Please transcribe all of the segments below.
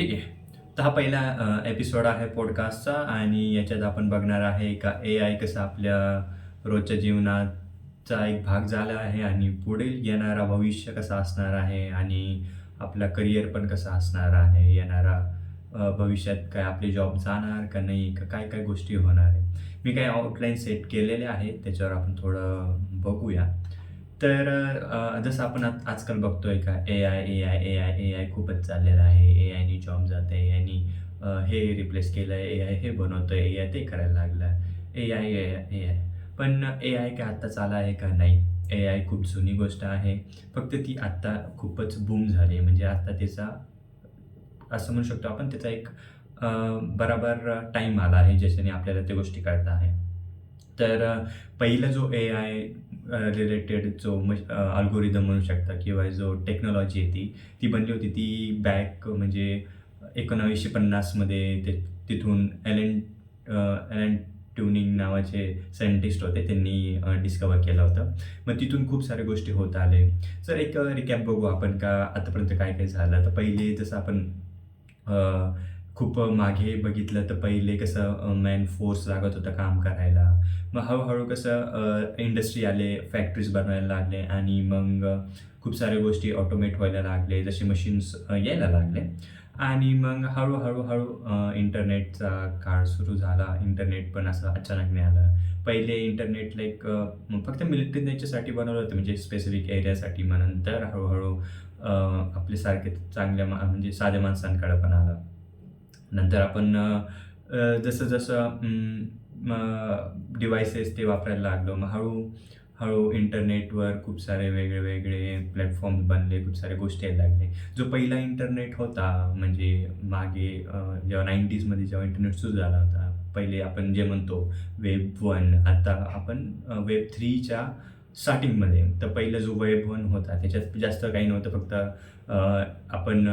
ठीक आहे. तर हा पहिला एपिसोड आहे पॉडकास्टचा आणि याच्यात आपण बघणार आहे का ए आय कसं आपल्या रोजच्या जीवनाचा एक भाग झाला आहे आणि पुढील येणारा भविष्य कसं असणार आहे आणि आपला करिअर पण कसं असणार आहे येणारा भविष्यात काय आपले जॉब जाणार का नाही का काय काय गोष्टी होणार आहे. मी काही आउटलाईन सेट केलेले आहेत त्याच्यावर आपण थोडं बघूया. तर जसं आपण आज आजकाल बघतोय का A I A I A I A I खूपच चाललेलं आहे. ए आयनी जॉब जात आहे यांनी हे रिप्लेस केलं आहे ए आय हे बनवतं आहे ए आय ते करायला लागलं. A I A I A I पण ए आय काय आत्ता चाला आहे का नाही? ए आय खूप जुनी गोष्ट आहे. फक्त ती आत्ता खूपच बूम झाली आहे. म्हणजे आत्ता त्याचा असं म्हणू शकतो आपण त्याचा एक बराबर टाईम आला आहे ज्याच्याने आपल्याला त्या गोष्टी कळता आहे. तर पहिला जो ए आय रिलेटेड जो अल्गोरिदम म्हणू शकता किंवा जो टेक्नॉलॉजी आहे ती ती बनली होती. ती बॅक म्हणजे एकोणावीसशे पन्नासमध्ये ते तिथून एलेन एलेन ट्युनिंग नावाचे सायंटिस्ट होते. त्यांनी डिस्कवर केला होता. मग तिथून खूप साऱ्या गोष्टी होत आले सर एक रिकॅप बघू आपण का आतापर्यंत काय काय झालं. तर पहिले जसं आपण खूप मागे बघितलं तर पहिले कसं मॅन फोर्स लागत होता काम करायला. मग हळूहळू कसं इंडस्ट्री आले फॅक्टरीज बनवायला लागले आणि मग खूप साऱ्या गोष्टी ऑटोमेट व्हायला लागले जसे मशीन्स यायला लागले. आणि मग हळूहळू हळू इंटरनेटचा काळ सुरू झाला. इंटरनेट पण असं अचानक मिळालं. आलं पहिले इंटरनेट लाईक फक्त मिलिटरी याच्यासाठी बनवलं होतं म्हणजे स्पेसिफिक एरियासाठी मग नंतर हळूहळू आपले सारखे चांगल्या मा म्हणजे साध्या माणसांकडे पण आलं. नंतर आपण जसं जसं डिव्हायसेस ते वापरायला लागलो मग हळू हळू इंटरनेटवर खूप सारे वेगळे वेगळे प्लॅटफॉर्म बनले खूप सारे गोष्टी यायला लागले. जो पहिला इंटरनेट होता म्हणजे मागे जेव्हा नाईन्टीजमध्ये जेव्हा इंटरनेट सुरू झाला होता पहिले आपण जे म्हणतो वेब वन आता आपण वेब थ्रीच्या स्टार्टिंगमध्ये तर पहिलं जो वेब वन होता त्याच्यात जास्त काही नव्हतं फक्त आपण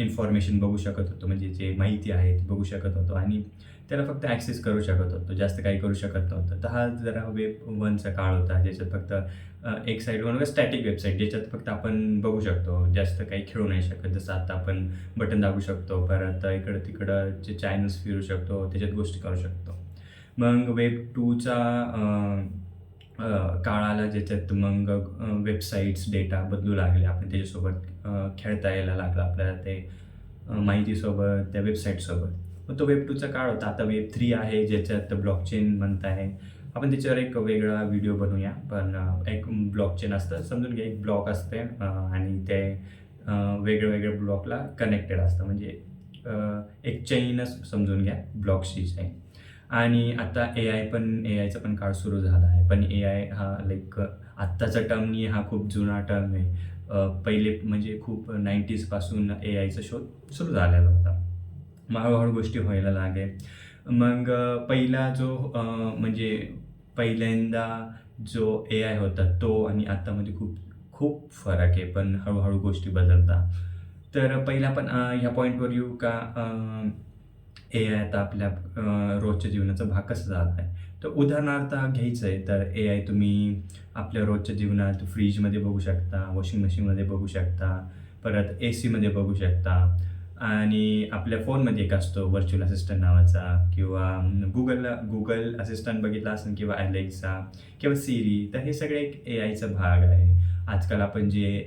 इन्फॉर्मेशन बघू शकत होतो. म्हणजे जे माहिती आहे ती बघू शकत होतो आणि त्याला फक्त ॲक्सेस करू शकत होतो. जास्त काही करू शकत नव्हतं. तर हा जरा वेब वनचा काळ होता ज्याच्यात फक्त एक एक साईडवर स्टॅटिक वेबसाईट ज्याच्यात फक्त आपण बघू शकतो. जास्त काही खेळू नाही शकत. जसं आता आपण बटन दाबू शकतो परत इकडं तिकडं जे चॅनल्स फिरू शकतो त्याच्यात गोष्टी करू शकतो. मग वेब टूचा काळाला ज्याच्यात मग वेबसाईट्स डेटा बदलू लागले. आपण त्याच्यासोबत खेळता यायला लागलं आपल्याला ते माहितीसोबत त्या वेबसाईटसोबत मग तो वेब टूचा काळ होता. आता वेब थ्री आहे ज्याच्यात ब्लॉकचेन म्हणत आहे. आपण त्याच्यावर एक वेगळा व्हिडिओ बनवूया. पण एक ब्लॉकचेन असतं. समजून घ्या एक ब्लॉक असते. आणि ते वेगळ्या वेगळ्या ब्लॉकला कनेक्टेड असतं. म्हणजे एक चेनच समजून घ्या ब्लॉक्सची चेन आणि आता ए आय पण ए आयचा पण काळ सुरू झाला आहे. पण ए आय हा लाईक आत्ताचा टर्मनी हा खूप जुना टर्म आहे. पहिले म्हणजे खूप नाईन्टीजपासून ए आयचा शोध सुरू झालेला होता. मग हळूहळू गोष्टी व्हायला लागे मग पहिला जो म्हणजे पहिल्यांदा जो ए आय होता तो आणि आत्तामध्ये खूप खूप फरक आहे. पण हळूहळू गोष्टी बदलतात. तर पहिला पण ह्या पॉईंटवर येऊ का? ए आय आता आपल्या रोजच्या जीवनाचा भाग कसा झाला आहे? तर उदाहरणार्थ घ्यायचं आहे तर ए आय तुम्ही आपल्या रोजच्या जीवनात फ्रीजमध्ये बघू शकता वॉशिंग मशीनमध्ये बघू शकता परत ए सीमध्ये बघू शकता आणि आपल्या फोनमध्ये एक असतो व्हर्च्युअल असिस्टंट नावाचा किंवा गुगल गुगल असिस्टंट बघितला असेल किंवा ॲलेक्सा किंवा सिरी तर हे सगळे एक ए आयचा भाग आहे. आजकाल आपण जे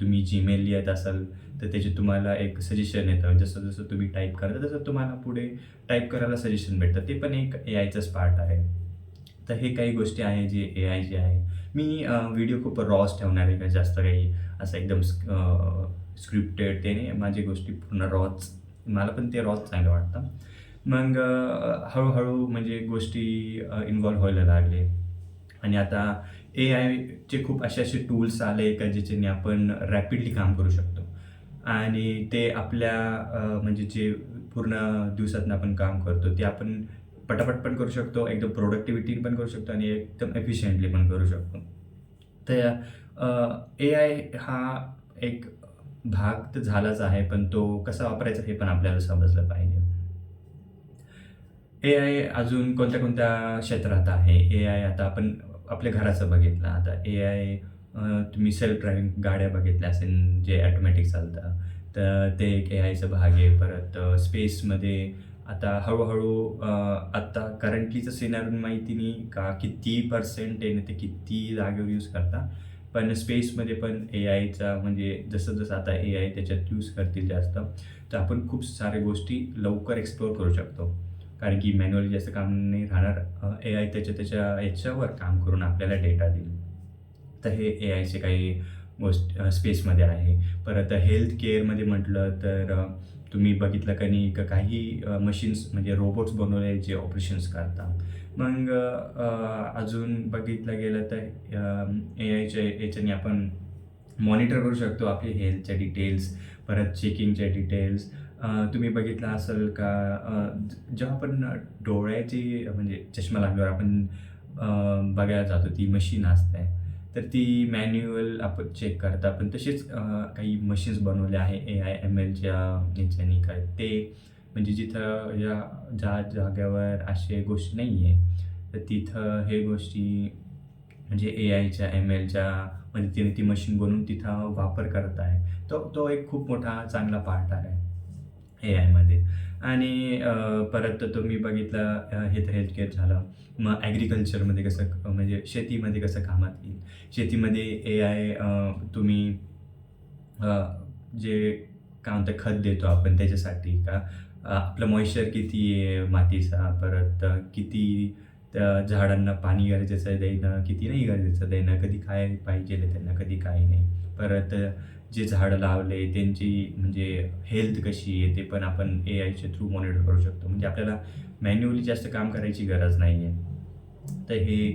तुम्ही जीमेल लिहित असाल तर त्याचे तुम्हाला एक सजेशन येतं. जसं जसं तुम्ही टाईप करता तसं तुम्हाला पुढे टाईप करायला सजेशन भेटतं. ते पण एक ए आयचाच पार्ट आहे. तर हे काही गोष्टी आहे जे ए आय जे आहे. मी व्हिडिओ खूप रॉस ठेवणार आहे का? जास्त काही असं एकदम स्क्रिप्टेड त्याने नाही माझी गोष्टी पूर्ण रॉच मला पण ते रॉच चांगलं वाटतं. मग हळूहळू म्हणजे गोष्टी इन्वॉल्व्ह व्हायला लागले. आणि आता ए आयचे खूप असे असे टूल्स आले का ज्याच्याने आपण रॅपिडली काम करू शकतो. आणि ते आपल्या म्हणजे जे पूर्ण दिवसातनं आपण काम करतो ते आपण पटापट पण करू शकतो एकदम प्रोडक्टिव्हिटी पण करू शकतो आणि एकदम एफिशियंटली पण करू शकतो. तर ए आय हा एक भाग तर झालाच आहे पण तो कसा वापरायचा हे पण आपल्याला समजलं पाहिजे. ए आय अजून कोणत्या कोणत्या क्षेत्रात आहे? ए आय आता आपण आपल्या घराचं बघितलं. आता ए आय तुम्ही सेल्फ ड्रायव्हिंग गाड्या बघितल्या असेल जे ॲटोमॅटिक चालतं. तर ते एक ए आयचा भाग आहे. परत स्पेसमध्ये आता हळूहळू आत्ता करंटलीचं सिनारून माहिती नाही का? किती पर्सेंट आहे ना ते किती जागेवर यूज करता? पण स्पेसमध्ये पण ए आयचा म्हणजे जसं जसं आता ए आय त्याच्यात यूज करतील जास्त तर आपण खूप साऱ्या गोष्टी लवकर एक्सप्लोअर करू शकतो. कारण की मॅन्युअली जास्त काम नाही राहणार ए आय त्याच्या त्याच्या याच्यावर काम करून आपल्याला डेटा देईल. तर हे ए आयचे काही गोष्ट स्पेसमध्ये आहे. परत हेल्थ केअरमध्ये म्हटलं तर तुम्ही बघितलं का नाही का काही मशीन्स म्हणजे रोबोट्स बनवले जे ऑपरेशन्स करतात. मग अजून बघितलं गेलं तर ए आयच्या याच्याने आपण मॉनिटर करू शकतो आपली हेल्थच्या डिटेल्स परत चेकिंगच्या डिटेल्स तुम्ही बघितलं असेल का जेव्हा आपण डोळ्याची म्हणजे चष्मा लागल्यावर आपण बघायला जातो ती मशीन असते तर ती मॅन्युअल आपण चेक करता. पण तसेच काही मशीन्स बनवले आहे ए आय एम एलच्या याच्यानी काय ते म्हणजे जिथं या ज्या जाग्यावर असे गोष्टी नाही आहे तर तिथं हे गोष्टी म्हणजे ए आयच्या एम एलच्या मदतीने ती मशीन बनवून तिथं वापर करत आहे. तो तो एक खूप मोठा चांगला पार्ट आहे ए आयमध्ये आणि परत तुम्ही बघितलं हे तर हेल्थ केअर झालं. मग ॲग्रिकल्चरमध्ये कसं म्हणजे शेतीमध्ये कसं कामात येईल? शेतीमध्ये ए आय तुम्ही जे काय म्हणतं खत देतो आपण त्याच्यासाठी का? आपलं मॉइश्चर किती आहे मातीचा परत किती त्या झाडांना पाणी गरजेचं आहे देणं किती नाही गरजेचं देणं कधी काय पाहिजे त्यांना कधी काय नाही. परत जे झाडं लावले त्यांची म्हणजे हेल्थ कशी आहे ते पण आपण ए आयच्या थ्रू मॉनिटर करू शकतो. म्हणजे आपल्याला मॅन्युअली जास्त काम करायची गरज नाही आहे तर हे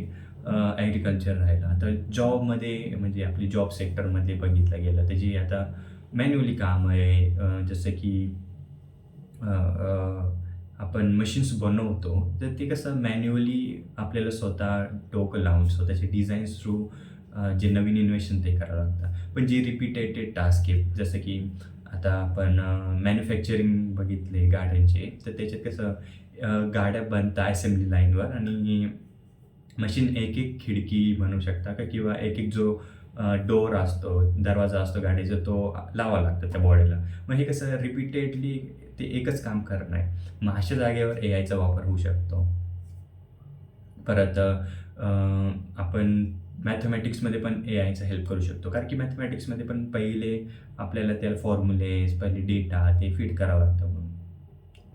ॲग्रिकल्चर राहिलं. आता जॉबमध्ये म्हणजे आपली जॉब सेक्टरमध्ये बघितलं गेलं तर जे आता मॅन्युअली काम आहे जसं की आपण मशीन्स बनवतो तर ते कसं मॅन्युअली आपल्याला स्वतः डोकं लावून स्वतःचे डिझाईन्स थ्रू जे नवीन इन्व्हेशन ते करावं लागतं पण जे रिपीटेटेड टास्क आहे जसं की आता आपण मॅन्युफॅक्चरिंग बघितले गाड्यांचे तर त्याच्यात कसं गाड्या बनता असेंब्ली लाईनवर आणि मशीन एक एक खिडकी बनवू शकता का? किंवा एक एक जो डोर असतो दरवाजा असतो गाडीचा तो लावा लागतो त्या बॉडीला. मग हे कसं रिपीटेडली ते एकच काम करणार आहे. मग अशा जागेवर ए आयचा वापर होऊ शकतो. परत आपण मॅथमॅटिक्समध्ये पण ए आयचा हेल्प करू शकतो. कारण की मॅथमॅटिक्समध्ये पण पहिले आपल्याला त्याला फॉर्म्युलेज पहिले डेटा ते फीड करावं लागतं म्हणून.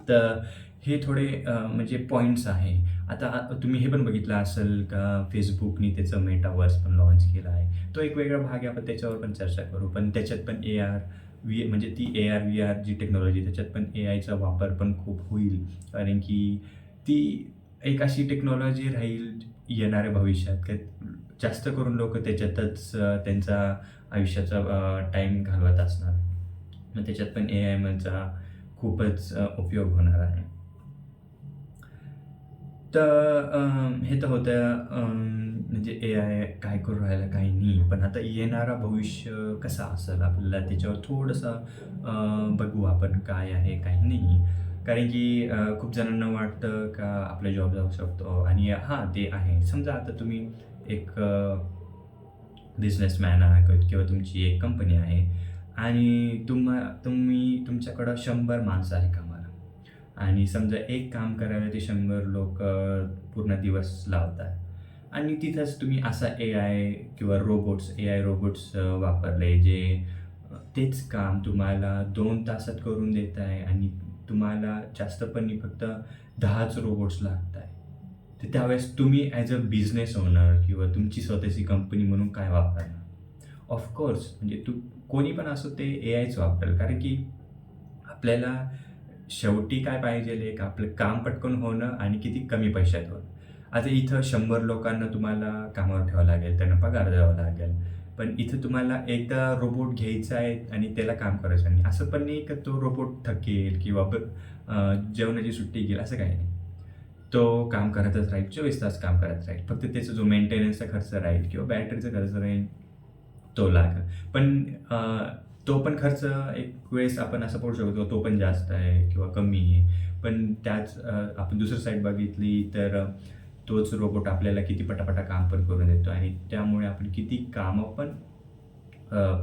तर हे थोडे म्हणजे पॉईंट्स आहे. आता तुम्ही हे पण बघितलं असेल का फेसबुकनी त्याचं मेटावर्स पण लॉन्च केला आहे. तो एक वेगळा भाग आहे. आपण त्याच्यावर पण चर्चा करू. पण त्याच्यात पण ए आर व्ही म्हणजे ती ए आर व्ही आर जी टेक्नॉलॉजी त्याच्यात पण ए आयचा वापर पण खूप होईल. कारण की ती एक अशी टेक्नॉलॉजी राहील येणाऱ्या भविष्यात. का जास्त करून लोक त्याच्यातच त्यांचा आयुष्याचा टाईम घालवत असणार. मग त्याच्यात पण ए आय एमचा खूपच उपयोग होणार आहे. तर हे तर होतं म्हणजे ए आय काय करू राहिलं काही नाही. पण आता येणारा भविष्य कसा असेल आपल्याला त्याच्यावर थोडंसं बघू आपण काय आहे काही नाही. कारण की खूप जणांना वाटतं का आपला जॉब जाऊ शकतो. आणि हां ते आहे. समजा आता तुम्ही एक बिझनेसमॅन आहात किंवा तुमची एक कंपनी आहे आणि तुम्हा तुम्ही तुमच्याकडं शंभर माणसं आहे का? आणि समजा एक काम करायला ते शंभर लोक पूर्ण दिवस लावतात. आणि तिथंच तुम्ही असा ए आय किंवा रोबोट्स ए आय रोबोट्स वापरले जे तेच काम तुम्हाला दोन तासात करून देत आहे आणि तुम्हाला जास्त पण नाही फक्त दहाच रोबोट्स लागत आहे तर त्यावेळेस तुम्ही ॲज अ बिझनेस ओनर किंवा तुमची स्वतःची कंपनी म्हणून काय वापरणार? ऑफकोर्स म्हणजे तू कोणी पण असो ते ए आयच वापरेल. कारण की आपल्याला शेवटी काय पाहिजे एक आपलं काम पटकन होणं आणि किती कमी पैशात होणं. आता इथं शंभर लोकांना तुम्हाला कामावर ठेवावं लागेल त्यांना पगार द्यावा लागेल. पण इथं तुम्हाला एकदा रोबोट घ्यायचा आहे आणि त्याला काम करायचं नाही. असं पण नाही का तो रोबोट थकेल किंवा ब- जेवणाची सुट्टी घेईल असं काही नाही. तो काम करतच राहील चोवीस तास काम करत राहील. फक्त त्याचा जो मेंटेनन्सचा खर्च राहील किंवा बॅटरीचा खर्च राहील तो लागेल. पण तो पण खर्च एक वेळेस आपण असं पडू शकतो तो पण जास्त आहे किंवा कमी आहे. पण त्याच आपण दुसरं साईड बघितली तर तोच रोबोट आपल्याला किती पटापटा काम पण करून देतो आणि त्यामुळे आपण किती कामं पण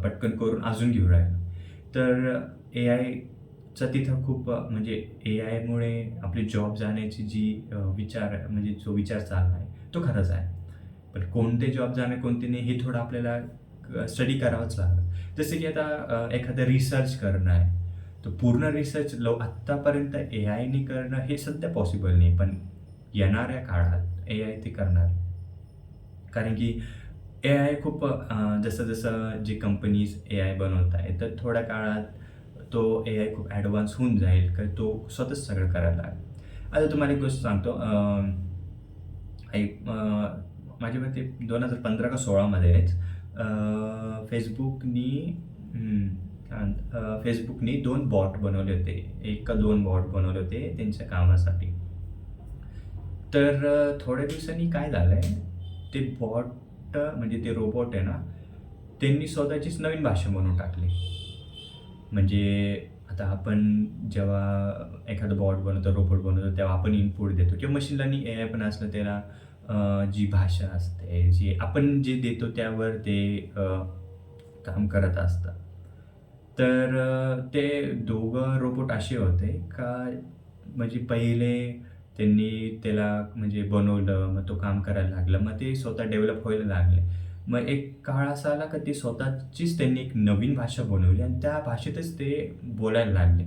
पटकन करून अजून घेऊ राहिलो. तर ए आयचं तिथं खूप म्हणजे ए आयमुळे आपली जॉब जाण्याची जी विचार म्हणजे जो विचार चालला आहे तो खरंच आहे. पण कोणते जॉब जाणे कोणते नाही हे थोडं आपल्याला स्टडी करावंच लागलं. जसं की आता एखादं रिसर्च करणं आहे तर पूर्ण रिसर्च लव आत्तापर्यंत ए आयने करणं हे सध्या पॉसिबल नाही पण येणाऱ्या काळात ए आय ते करणार. कारण की ए आय खूप जसं जसं जे कंपनीज ए आय बनवत आहे तर थोड्या काळात तो ए आय खूप ॲडव्हान्स होऊन जाईल का तो स्वतःच सगळं करायला लागेल. आता तुम्हाला एक गोष्ट सांगतो एक माझ्या मते दोन हजार पंधरा का सोळामध्येच फेसबुकनी फेसबुकनी दोन बॉट बनवले होते. एक का दोन बॉट बनवले होते त्यांच्या कामासाठी. तर थोड्या दिवसांनी काय झालं आहे ते बॉट म्हणजे ते रोबोट आहे ना त्यांनी स्वतःचीच नवीन भाषा बनवून टाकली. म्हणजे आता आपण जेव्हा एखादं बॉट बनवतो रोबोट बनवतो तेव्हा आपण इनपुट देतो. किंवा मशीन लर्निंग ए आय पण असलं त्याला जी भाषा असते जी आपण जे देतो त्यावर ते काम करत असतं तर ते दोघं रोबोट असे होते का म्हणजे पहिले त्यांनी त्याला म्हणजे बनवलं मग तो काम करायला लागला मग ते स्वतः डेव्हलप व्हायला लागले. मग एक काळ असा आला का ते स्वतःचीच त्यांनी एक नवीन भाषा बनवली आणि त्या भाषेतच ते बोलायला लागले.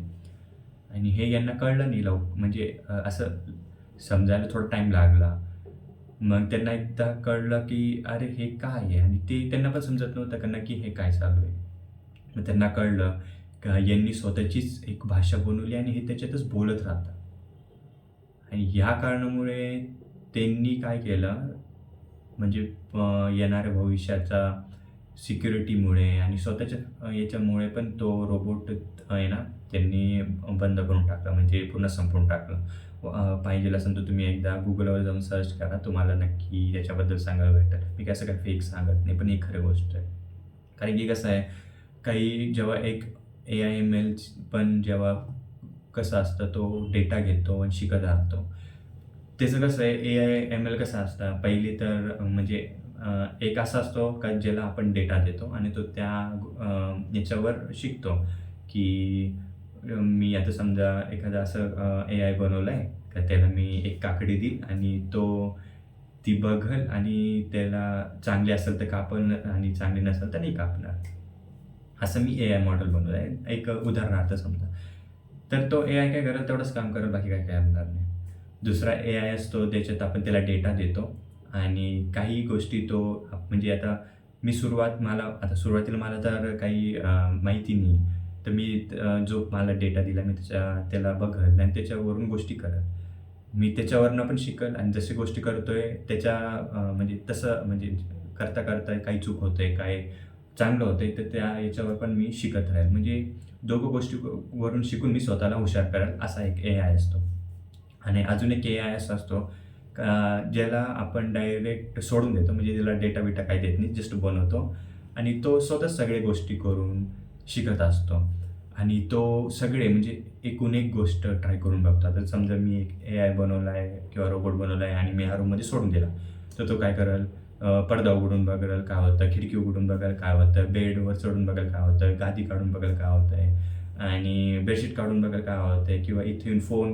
आणि हे यांना कळलं नाही लव म्हणजे असं समजायला थोडा टाईम लागला. मग त्यांना एकदा कळलं की अरे हे काय आहे? आणि ते त्यांना पण समजत नव्हतं त्यांना की हे काय चालू आहे. मग त्यांना कळलं का यांनी स्वतःचीच एक भाषा बनवली आणि हे त्याच्यातच बोलत राहतात. आणि ह्या कारणामुळे त्यांनी काय केलं? म्हणजे येणाऱ्या भविष्याचा सिक्युरिटीमुळे आणि स्वतःच्या याच्यामुळे पण तो रोबोट आहे ना त्यांनी बंद करून टाकला म्हणजे पूर्ण संपवून टाकलं. पाहिजे असेल तर तुम्ही एकदा गुगलवर जाऊन सर्च करा. तुम्हाला नक्की याच्याबद्दल सांगायला भेटेल मी कसं काय फेक सांगत नाही पण ही खरं गोष्ट आहे. कारण की कसं आहे काही जेव्हा एक ए आय एम एल पण जेव्हा कसं असतं तो डेटा घेतो आणि शिकत राहतो. त्याचं कसं आहे ए आय एम एल कसं असतं पहिली तर म्हणजे एक असा असतो का ज्याला आपण डेटा देतो आणि तो त्या याच्यावर शिकतो की मी आता समजा एखादं असं ए आय बनवलं आहे का त्याला मी एक काकडी देईल आणि तो ती बघल आणि त्याला चांगली असेल तर कापल आणि चांगली नसेल तर नाही कापणार. असं मी ए आय मॉडेल बनवलं आहे एक उदाहरणार्थ समजा. तर तो ए आय काय करेल? तेवढंच काम करेल बाकी काय काय करणार नाही. दुसरा ए आय असतो त्याच्यात आपण त्याला डेटा देतो आणि काही गोष्टी तो म्हणजे आता मी सुरुवात मला आता सुरुवातीला मला तर काही माहिती नाही. तर मी जो मला डेटा दिला मी त्याच्या त्याला बघल आणि त्याच्यावरून गोष्टी करल मी त्याच्यावरनं पण शिकल आणि जशी गोष्टी करतोय त्याच्या म्हणजे तसं म्हणजे करता करता काही चूक होतंय काय चांगलं होतंय तर त्या याच्यावर पण मी शिकत राहील. म्हणजे दोघं गोष्टी वरून शिकून मी स्वतःला हुशार करेल असा एक ए आय असतो. आणि अजून एक ए आय असा असतो का ज्याला आपण डायरेक्ट सोडून देतो म्हणजे त्याला डेटा बिटा काही देत नाही जस्ट बनवतो. आणि तो स्वतःच सगळे गोष्टी करून शिकत असतो. आणि तो सगळे म्हणजे एकूण एक गोष्ट ट्राय करून बघतो. आता समजा मी एक ए आय बनवला आहे किंवा रोबोट बनवला आहे आणि मी ह्या रूममध्ये सोडून दिला. तर तो काय करेल? पडदा उघडून बघेल काय होतं? खिडकी उघडून बघेल काय होतं? बेडवर चढून बघेल काय होतं? गादी काढून बघेल काय होतं आहे आणि बेडशीट काढून बघेल काय होतं आहे किंवा इथे येऊन फोन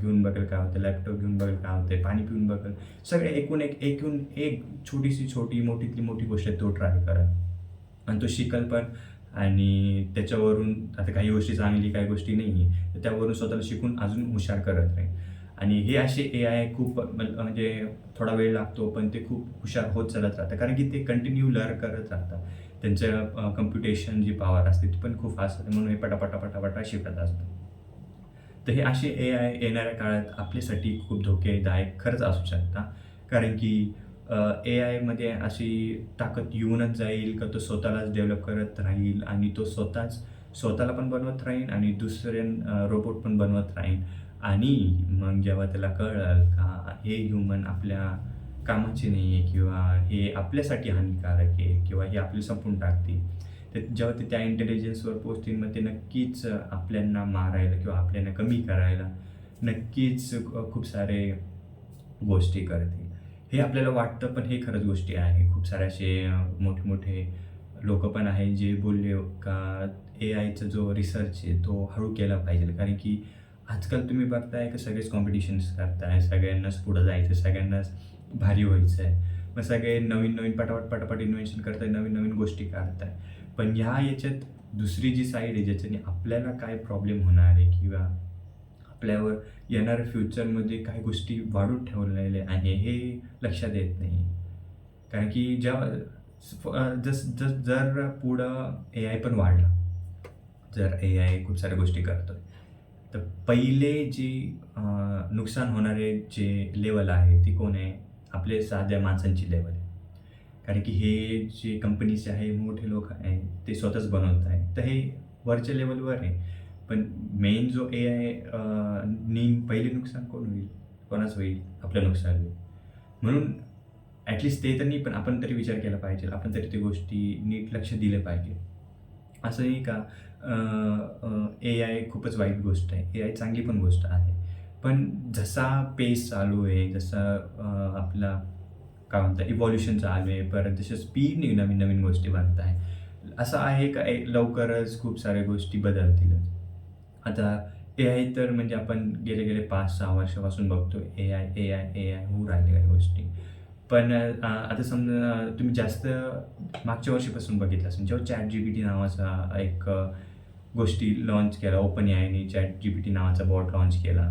घेऊन बघेल काय होतं लॅपटॉप घेऊन बघेल काय होतं आहे पाणी पिऊन बघेल. सगळे एकूण एक एकूण एक छोटीशी छोटी मोठीतली मोठी गोष्ट आहे तो ट्राय करेल. आणि तो शिकल पण. आणि त्याच्यावरून आता काही गोष्टी चांगली काही गोष्टी नाही तर त्यावरून स्वतःला शिकून अजून हुशार करत नाही आणि हे असे ए आय खूप म्हणजे थोडा वेळ लागतो पण ते खूप हुशार होत चालत राहतं कारण की ते कंटिन्यू लर्न करत राहतात. त्यांचं कम्प्युटेशन जी पावर असते ती पण खूप फास्ट असते म्हणून हे पटापटा पटापटा शिकत असतं तर हे असे ए आय येणाऱ्या काळात आपल्यासाठी खूप धोकेदायक खरंच असू शकतात कारण की ए आयमध्ये अशी ताकद येऊनच जाईल का तो स्वतःलाच डेव्हलप करत राहील आणि तो स्वतःच स्वतःला पण बनवत राहील आणि दुसऱ्या रोबोट पण बनवत राहील? आणि मग जेव्हा त्याला कळलं का हे ह्युमन आपल्या कामाचे नाही आहे किंवा हे आपल्यासाठी हानिकारक आहे किंवा हे आपले संपून टाकते तर जेव्हा ते त्या इंटेलिजन्सवर पोचतील मग ते नक्कीच आपल्यांना मारायला किंवा आपल्यांना कमी करायला नक्कीच खूप सारे गोष्टी करते हे आपल्याला वाटतं पण हे खरंच गोष्टी आहे. खूप सारे असे मोठे मोठे लोक पण आहेत जे बोलले का ए आयचा जो रिसर्च आहे तो हळू केला पाहिजे. कारण की आजकाल तुम्ही बघताय का सगळेच कॉम्पिटिशन्स करताय सगळ्यांनाच पुढं जायचं सगळ्यांनाच भारी व्हायचं आहे मग सगळे नवीन नवीन पटापट पटापट इन्व्हेन्शन करताय नवीन नवीन गोष्टी काढताय. पण ह्या याच्यात दुसरी जी साईड आहे ज्याच्याने आपल्याला काय प्रॉब्लेम होणार आहे किंवा आपल्यावर येणाऱ्या फ्युचरमध्ये काही गोष्टी वाढून ठेवलेल्या आहे हे लक्षात येत नाही. कारण की ज्या जस जस जर पुढं ए आय पण वाढला जर ए आय खूप साऱ्या गोष्टी करतोय तर पहिले जे नुकसान होणारे जे लेवल आहे ती कोण आहे? आपले साध्या माणसांची लेवल आहे. कारण की हे जे कंपनीचे आहे मोठे लोक आहे ते स्वतःच बनवत आहे. तर हे वरच्या लेवलवर आहे. पण मेन जो ए आय नी पहिले नुकसान कोण होईल? कोणाच होईल? आपलं नुकसान होईल. म्हणून ॲटलिस्ट ते तर नाही पण आपण तरी विचार केला पाहिजे. आपण तरी ते गोष्टी नीट लक्ष दिले पाहिजे. असं नाही का? ए आय खूपच वाईट गोष्ट आहे. ए आय चांगली पण गोष्ट आहे. पण जसा पेस चालू आहे जसा आपला काय म्हणतात इव्हॉल्युशन चालू आहे परत जसं स्पीडने नवीन नवीन गोष्टी बनत आहे असं आहे का? लवकरच खूप साऱ्या गोष्टी बदलतीलच. आता ए आय तर म्हणजे आपण गेले गेले पाच सहा वर्षापासून बघतो A I A I A I होऊ राहिले काही गोष्टी. पण आता समजा तुम्ही जास्त मागच्या वर्षीपासून बघितलं असेल. जेव्हा चॅट जी पी टी नावाचा एक गोष्टी लॉन्च केला ओपन आयने चॅट जी पी टी नावाचा बॉट लॉन्च केला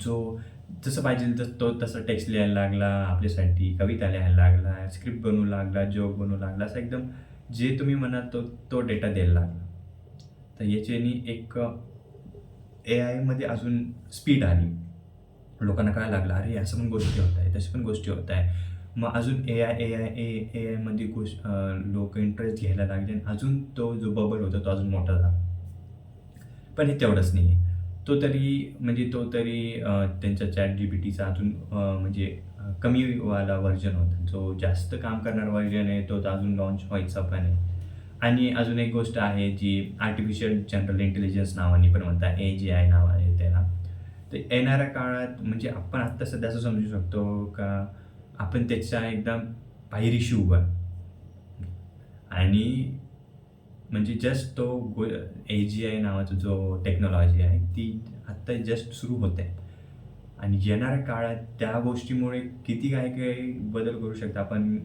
जो जसं पाहिजे तस तो तसं टेक्स्ट लिहायला लागला आपल्यासाठी कविता लिहायला लागला स्क्रिप्ट बनवू लागला जोक बनवू लागला असं एकदम जे तुम्ही म्हणाल तो तो डेटा द्यायला लागला. तर याच्यानी एक ए आयमध्ये अजून स्पीड आली. लोकांना काय लागलं अरे असं पण गोष्टी होत आहे तशा पण गोष्टी होत आहे मग अजून ए आय ए आय ए ए आयमध्ये गोष्ट लोक इंटरेस्ट घ्यायला लागले आणि अजून तो जो बबल होता तो अजून मोठा झाला. पण हे तेवढंच नाही आहे तो तरी म्हणजे तो तरी त्यांच्या चॅट जी बी टीचा अजून म्हणजे कमीवाला व्हर्जन होता. जो जास्त काम करणारा व्हर्जन आहे तो अजून लॉन्च व्हायचा पण आहे. आणि अजून एक गोष्ट आहे जी आर्टिफिशियल जनरल इंटेलिजन्स नावाने पण म्हणतात ए जी आय नाव आहे त्याला. तर येणाऱ्या काळात म्हणजे आपण आत्ता सध्या असं समजू शकतो का आपण त्याच्या एकदम पायरीशी उभा. आहे. आणि म्हणजे जस्ट तो गो ए जी आय नावाचा जो टेक्नॉलॉजी आहे ती आत्ता जस्ट सुरू होते. आणि येणाऱ्या काळात त्या गोष्टीमुळे किती काय काय बदल करू शकतो आपण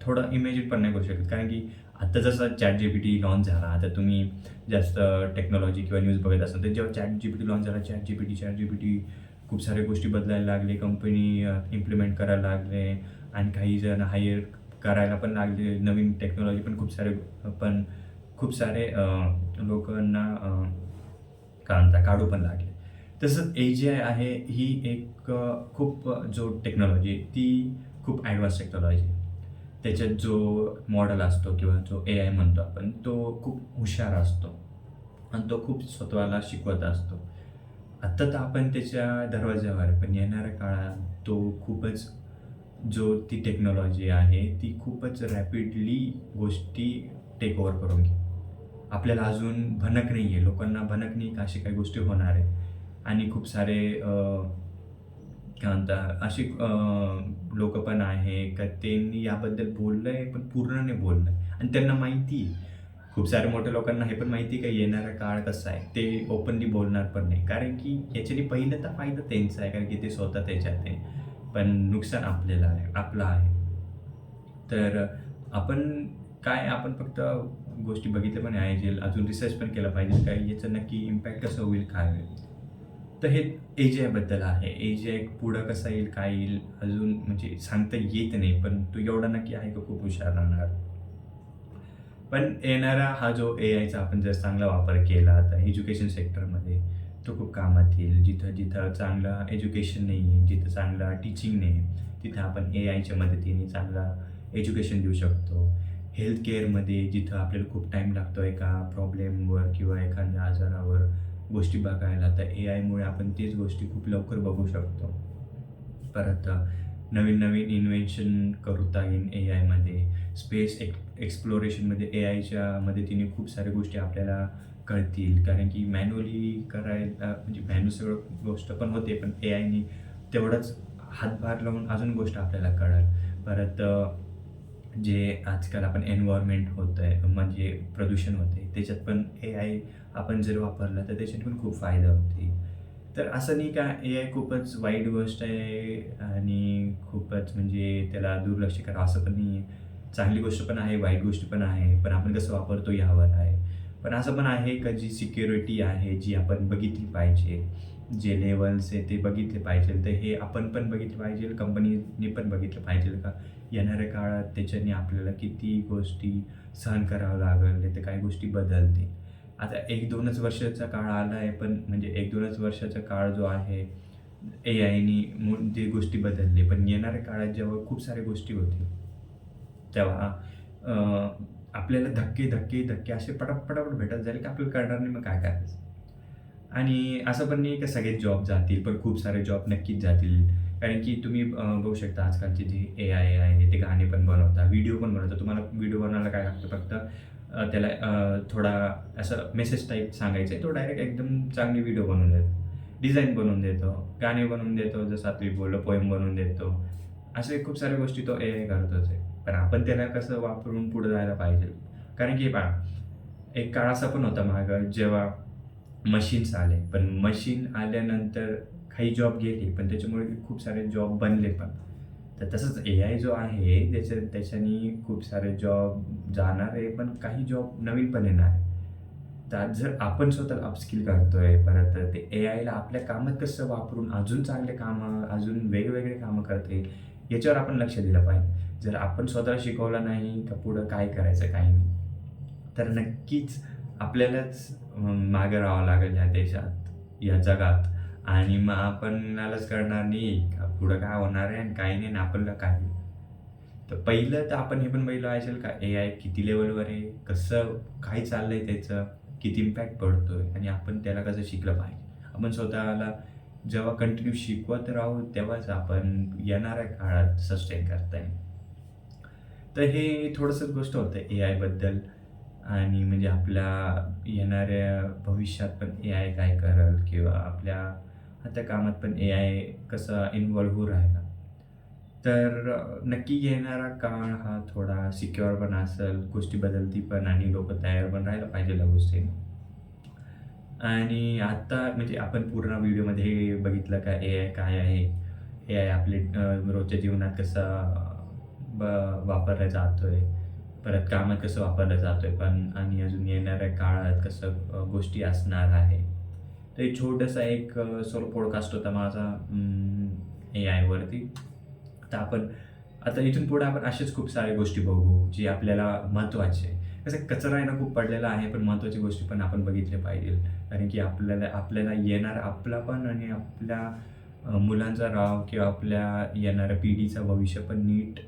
थोडं इमॅजिन पण नाही करू शकत. कारण की आत्ता जसं chat G P T launch झाला आता तुम्ही जास्त टेक्नॉलॉजी किंवा न्यूज बघत असाल तर जेव्हा chat G P T launch chat G P T chat G P T T खूप साऱ्या गोष्टी बदलायला लागले कंपनी इम्प्लिमेंट करायला लागले आणि काही जण हायर करायला पण लागले नवीन टेक्नॉलॉजी पण खूप सारे पण खूप सारे लोकांना काय म्हणता काढू पण लागले. तसंच ए जी आय आहे ही एक खूप जो टेक्नॉलॉजी आहे ती खूप ॲडव्हान्स टेक्नॉलॉजी त्याच्यात जो मॉडल असतो किंवा जो ए आय म्हणतो आपण तो खूप हुशार असतो आणि तो खूप स्वतःला शिकवत असतो. आत्ता तर आपण त्याच्या दरवाज्यावर पण येणाऱ्या काळात तो खूपच जो ती टेक्नॉलॉजी आहे ती खूपच रॅपिडली गोष्टी टेक ओव्हर करून घे आपल्याला अजून भनक नाही आहे लोकांना भनक नाही का अशी काही गोष्टी होणार आहे. आणि खूप सारे काय म्हणता अशी लोक पण आहे का त्यांनी याबद्दल बोललं आहे पण पूर्ण नाही आहे आणि त्यांना माहिती आहे. खूप साऱ्या मोठ्या लोकांना हे पण माहिती आहे का येणारा काळ कसा आहे. ते ओपनली बोलणार पण नाही. कारण की याच्याने पहिलं तर फायदा त्यांचा आहे कारण की ते स्वतः त्याच्यात आहे. पण नुकसान आपल्याला आहे आपलं आहे. तर आपण काय आपण फक्त गोष्टी बघितल्या पण आहे जे अजून रिसर्च पण केलं पाहिजे काय याचं नक्की इम्पॅक्ट कसं होईल काय होईल? तर हे ए जी आयबद्दल आहे. ए जी आय पुढं कसं येईल काय येईल अजून म्हणजे सांगता येत नाही पण तू एवढा नक्की आहे का खूप हुशार राहणार? पण येणारा हा जो ए आयचा आपण जर चांगला वापर केला तर एज्युकेशन सेक्टरमध्ये तो खूप कामात येईल. जिथं जिथं चांगला एज्युकेशन नाही आहे जिथं चांगला टीचिंग नाही आहे तिथं आपण ए आयच्या मदतीने चांगला एज्युकेशन देऊ शकतो. हेल्थ केअरमध्ये जिथं आपल्याला खूप टाईम लागतो एका प्रॉब्लेमवर किंवा एखाद्या आजारावर गोष्टी बघायला. तर ए आयमुळे आपण तेच गोष्टी खूप लवकर बघू शकतो. परत नवीन नवीन इन्व्हेन्शन करता येईल ए आयमध्ये स्पेस एक् एक्सप्लोरेशनमध्ये ए आयच्या मदतीने खूप साऱ्या गोष्टी आपल्याला कळतील. कारण की मॅन्युअली करायला म्हणजे मॅन्युअल सगळं गोष्ट पण होते पण ए आयनी तेवढंच हातभार लावून अजून गोष्ट आपल्याला कळेल. परत जे आजकाल आपण एन्व्हायरमेंट होतं आहे म्हणजे प्रदूषण होते त्याच्यात पण ए आय आपण जर वापरला तर त्याच्यात पण खूप फायदा होते. तर असं नाही का ए आय खूपच वाईट गोष्ट आहे आणि खूपच म्हणजे त्याला दुर्लक्ष करा. असं पण नाही आहे. चांगली गोष्ट पण आहे वाईट गोष्ट पण आहे पण आपण कसं वापरतो यावर आहे. पण असं पण आहे का जी सिक्युरिटी आहे जी आपण बघितली पाहिजे जे लेवल्स आहे ते बघितले पाहिजे तर हे आपण पण बघितलं पाहिजे कंपनीने पण बघितलं पाहिजे का? येणाऱ्या काळात त्याच्याने आपल्याला किती गोष्टी सहन करावं लागेल तर काही गोष्टी बदलतील. आता एक दोनच वर्षाचा काळ आला आहे पण म्हणजे एक दोनच वर्षाचा काळ जो आहे ए आयनी ते गोष्टी बदलले. पण येणाऱ्या काळात जेव्हा खूप साऱ्या गोष्टी होतील तेव्हा आपल्याला धक्के धक्के धक्के असे पटापटापट पटापट भेटत झाले की आपल्याला कळणार नाही मग काय करायचं. आणि असं पण नाही की सगळेच जॉब जातील पण खूप सारे जॉब नक्कीच जातील. कारण की तुम्ही बघू शकता आजकालचे जे ए आय आहे ते गाणे पण बनवता व्हिडिओ पण बनवता तुम्हाला व्हिडिओ बनवायला काय लागतं? फक्त त्याला थोडा असं मेसेज टाईप सांगायचं आहे. तो डायरेक्ट एकदम चांगली व्हिडिओ बनवून देतो. डिझाईन बनवून देतो. गाणे बनवून देतो. जसं तुम्ही बोललो पोएम बनवून देतो. असे खूप साऱ्या गोष्टी तो ए आय करतोच आहे. पण आपण त्याला कसं वापरून पुढे जायला पाहिजे? कारण की बा एक काळ असा पण होता मागं जेव्हा मशीन्स आले. पण मशीन आल्यानंतर काही जॉब गेली पण त्याच्यामुळे खूप सारे जॉब बनले पण. तर तसंच ए आय जो आहे त्याच्या त्याच्यानी खूप सारे जॉब जाणार आहे पण काही जॉब नवीन पण येणार आहे. तर जर आपण स्वतः अपस्किल करतोय परत ते ए आयला आपल्या कामात कसं वापरून अजून चांगले कामं अजून वेगवेगळे कामं करते याच्यावर आपण लक्ष दिलं पाहिजे. जर आपण स्वतःला शिकवलं नाही का पुढं काय करायचं काय नाही. तर नक्कीच आपल्यालाच मागं मागे राहावं लागेल या देशात या जगात. आणि मग आपणालाच करणार नाही. एक पुढं काय होणार आहे आणि काही नाही आणि आपल्याला काय तर पहिलं तर आपण हे पण पहिलं असेल का ए आय किती लेवलवर आहे? कसं काय आहे त्याचं? किती इम्पॅक्ट पडतो आहे आणि आपण त्याला कसं शिकलं पाहिजे? आपण स्वतःला जेव्हा कंटिन्यू शिकवत राहू तेव्हाच आपण येणाऱ्या काळात सस्टेन करता येईल. तर हे थोडंसं गोष्ट होतं ए आयबद्दल आणि म्हणजे आपल्या येणाऱ्या भविष्यात पण ए आय काय करल? किंवा आपल्या आता कामात पण ए आय कसा इन्वॉल्व्ह होऊ राहिला. तर नक्की येणारा काळ हा थोडा सिक्युअर पण असेल गोष्टी बदलती पण आणि लोक तयार पण राहायला पाहिजे गोष्टी आणि आत्ता म्हणजे आपण पूर्ण व्हिडिओमध्ये बघितलं का ए आय काय आहे? ए आय आपले रोजच्या जीवनात कसा ब वापरला जातोय? परत कामात कसं वापरलं जातोय पण आणि अजून येणाऱ्या काळात कसं गोष्टी असणार आहे? तर एक एक सोलो पॉडकास्ट होता माझा ए आयवरती तर आपण आता इथून पुढे आपण असेच खूप साऱ्या गोष्टी बघू जे आपल्याला महत्त्वाचे आहे. कसं कचरा आहे ना खूप पडलेला आहे पण महत्त्वाची गोष्टी पण आपण बघितल्या पाहिजे. कारण की आपल्याला आपल्याला येणार आपला पण आणि आपल्या मुलांचा राव किंवा आपल्या येणाऱ्या पिढीचं भविष्य पण नीट